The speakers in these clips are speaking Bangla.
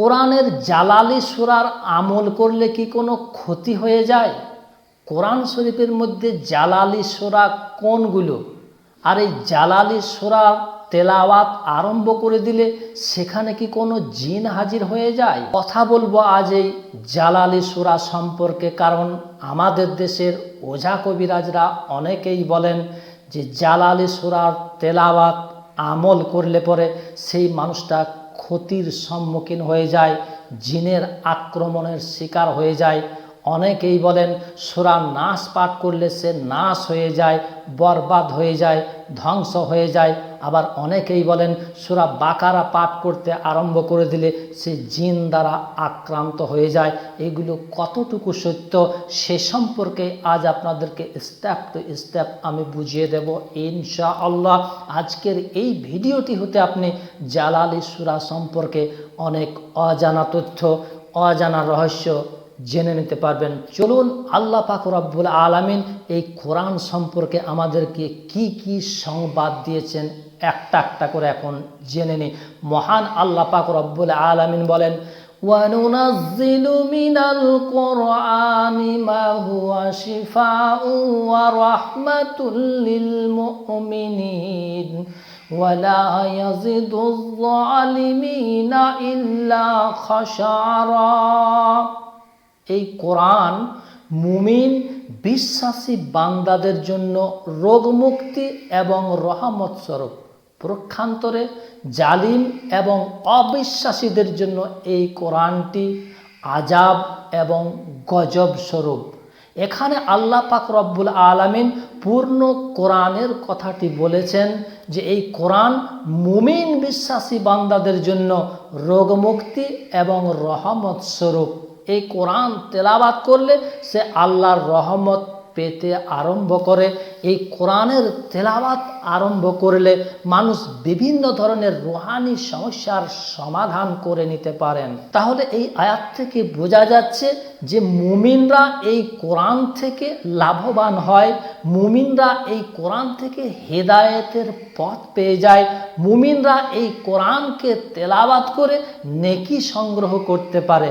কোরআনের জালালি সুরার আমল করলে কি কোনো ক্ষতি হয়ে যায়? কোরআন শরীফের মধ্যে জালালি সুরা কোনগুলো? আর এই জালালি সুরার তেলাওয়াত আরম্ভ করে দিলে সেখানে কি কোনো জিন হাজির হয়ে যায়? কথা বলব আজ এই জালালি সুরা সম্পর্কে, কারণ আমাদের দেশের ওঝা কবিরাজরা অনেকেই বলেন যে জালালি সুরার তেলাওয়াত আমল করলে পরে সেই মানুষটা ক্ষতির সম্মুখীন হয়ে যায়, জিনের আক্রমণের শিকার হয়ে যায়। অনেকেই বলেন, সুরা নাশ পাঠ করলে সে নাশ হয়ে যায়, বরবাদ হয়ে যায়, ধ্বংস হয়ে যায়। আবার অনেকেই বলেন, সুরা বাকারা পাঠ করতে আরম্ভ করে দিলে সে জিন দ্বারা আক্রান্ত হয়ে যায়। এগুলো কতটুকু সত্য সে সম্পর্কে আজ আপনাদেরকে স্টেপ টু স্টেপ আমি বুঝিয়ে দেব ইনশা আল্লাহ আজকের এই ভিডিওটি হতে আপনি জালালি সুরা সম্পর্কে অনেক অজানা তথ্য, অজানা রহস্য জেনে নিতে পারবেন চলুন আল্লাহ পাক রব্বুল আলামিন এই কোরআন সম্পর্কে আমাদেরকে কি কি সংবাদ দিয়েছেন একটা একটা করে এখন জেনে নিই মহান আল্লাহ পাক রব্বুল আলামিন বলেন وننزل من القرآن ما هو شفاء ورحمة للمؤمنين ولا يزد الظالمين إلا خسارا এই কোরআন মুমিন বিশ্বাসী বান্দাদের জন্য রোগমুক্তি এবং রহমত স্বরূপ প্রক্ষান্তরে জালিম এবং অবিশ্বাসীদের জন্য এই কোরআনটি আজাব এবং গজব স্বরূপ এখানে আল্লাহ পাক রব্বুল আলামিন পূর্ণ কোরআনের কথাটি বলেছেন যে এই কোরআন মুমিন বিশ্বাসী বান্দাদের জন্য রোগমুক্তি এবং রহমত স্বরূপ এই কোরআন তেলাবাত করলে সে আল্লাহর রহমত পেতে আরম্ভ করে। এই কোরআনের তেলাবাত আরম্ভ করলে মানুষ বিভিন্ন ধরনের রুহানি সমস্যার সমাধান করে নিতে পারেন। তাহলে এই আয়াত থেকে বোঝা যাচ্ছে যে মুমিনরা এই কোরআন থেকে লাভবান হয়, মুমিনরা এই কোরআন থেকে হেদায়েতের পথ পেয়ে যায়, মুমিনরা এই কোরআনকে তেলাবাত করে নেকি সংগ্রহ করতে পারে।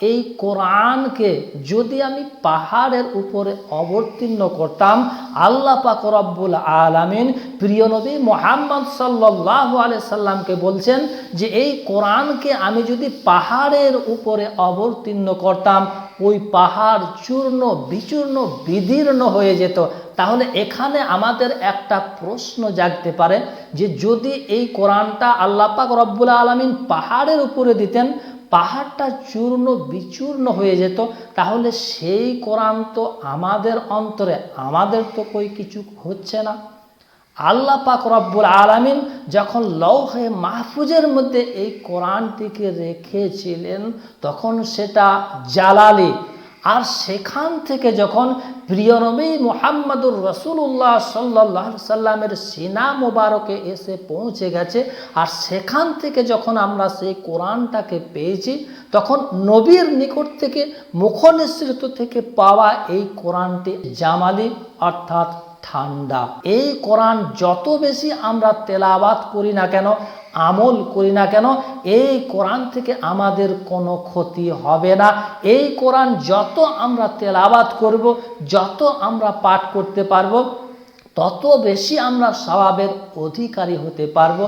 এই কোরআনকে যদি আমি পাহাড়ের উপরে অবতীর্ণ করতাম, আল্লাহ পাক রব্বুল আলামিন প্রিয় নবী মোহাম্মদ সাল্লাহ সাল্লামকে বলছেন যে, এই কোরআনকে আমি যদি পাহাড়ের উপরে অবতীর্ণ করতাম, ওই পাহাড় চূর্ণ, বিচূর্ণ, বিদীর্ণ হয়ে যেত। তাহলে এখানে আমাদের একটা প্রশ্ন জাগতে পারে যে, যদি এই কোরআনটা আল্লাহ পাক রব্বুল আলমিন পাহাড়ের উপরে দিতেন পাহাড়টা চূর্ণ বিচূর্ণ হয়ে যেত, তাহলে সেই কোরআন তো আমাদের অন্তরে, আমাদের তো কই কিছু হচ্ছে না। আল্লাহ পাক রব্বুল আলামিন যখন লৌহে মাহফুজের মধ্যে এই কোরআনটিকে রেখেছিলেন, তখন সেটা জালালি আর সেখান থেকে যখন প্রিয় নবী মোহাম্মদুর রসুল্লাহ সাল্লাহ সাল্লামের সিনা মোবারকে এসে পৌঁছে গেছে, আর সেখান থেকে যখন আমরা সেই কোরআনটাকে পেয়েছি, তখন নবীর নিকট থেকে, মুখনিসৃত থেকে পাওয়া এই কোরআনটি জামালি অর্থাৎ ঠান্ডা। এই কোরআন যত বেশি আমরা তেলাবাত করি না কেন আমল করি না কেন, এই কোরআন থেকে আমাদের কোনো ক্ষতি হবে না। এই কোরআন যত আমরা তেলাবাত করব, যত আমরা পাঠ করতে পারব, তত বেশি আমরা স্বভাবের অধিকারী হতে পারব।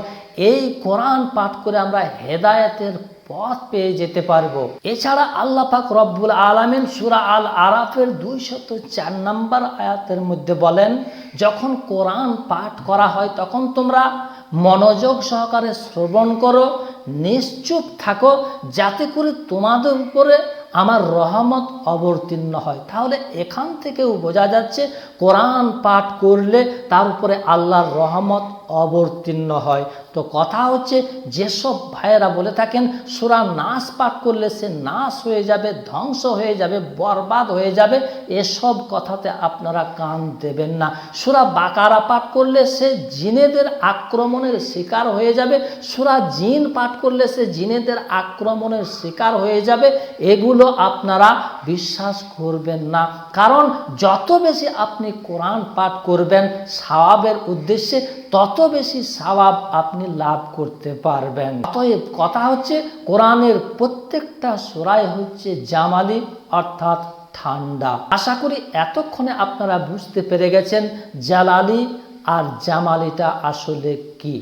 এই কোরআন পাঠ করে আমরা হেদায়েতের পথ পেয়ে যেতে পারব। এছাড়া আল্লাহ পাক রব্বুল আলমিন সুরা আল আরাফের দুইশত চার নম্বর আয়াতের মধ্যে বলেন, যখন কোরআন পাঠ করা হয় তখন তোমরা মনোযোগ সহকারে শ্রবণ করো, নিশ্চুপ থাকো, যাতে করে তোমাদের উপরে আমার রহমত অবতীর্ণ হয়। তাহলে এখান থেকেও বোঝা যাচ্ছে, কোরআন পাঠ করলে তার উপরে আল্লাহর রহমত অবতীর্ণ হয়। তো কথা হচ্ছে, যেসব ভাইয়েরা বলে থাকেন, সুরা নাশ পাঠ করলে সে নাশ হয়ে যাবে, ধ্বংস হয়ে যাবে, বরবাদ হয়ে যাবে, এসব কথাতে আপনারা কান দেবেন না। সুরা বাকারা পাঠ করলে সে জিনেদের আক্রমণের শিকার হয়ে যাবে, সুরা জিন পাঠ করলে সে জিনেদের আক্রমণের শিকার হয়ে যাবে, এগুলো আপনারা বিশ্বাস করবেন না। কারণ যত বেশি আপনি কোরআন পাঠ করবেন, সাওয়াবের উদ্দেশ্যে তত বেশি সাওয়াব আপনি লাভ করতে পারবেন। অতএব কথা হচ্ছে, কোরআনের প্রত্যেকটা সোরাই হচ্ছে জামালি অর্থাৎ ঠান্ডা। আশা করি এতক্ষণে আপনারা বুঝতে পেরে গেছেন জালালি আর জামালিটা আসলে কি।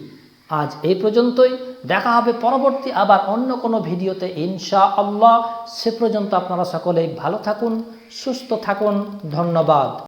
আজ এই পর্যন্তই। দেখা হবে পরবর্তী আবার অন্য কোনো ভিডিওতে ইনশা আল্লাহ সে পর্যন্ত আপনারা সকলেই ভালো থাকুন, সুস্থ থাকুন। ধন্যবাদ।